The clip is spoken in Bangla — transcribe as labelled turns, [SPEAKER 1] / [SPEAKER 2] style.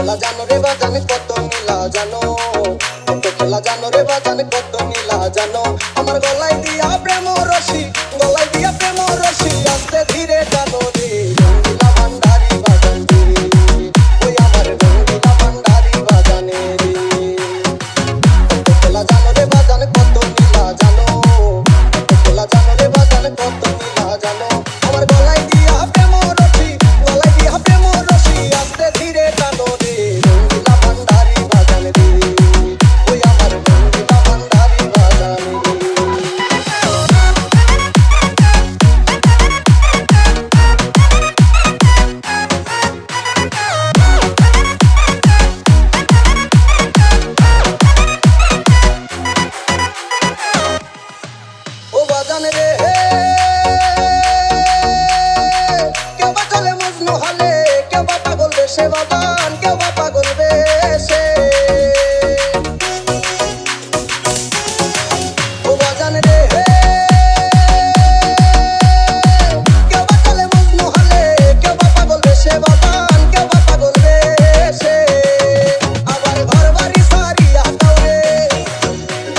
[SPEAKER 1] খেলা জানো রে বাজান কত নীলা জানো? কত খেলা জানো রে বাজান কত নীলা জানো? আমার গলায় দিয়া সে বাবা।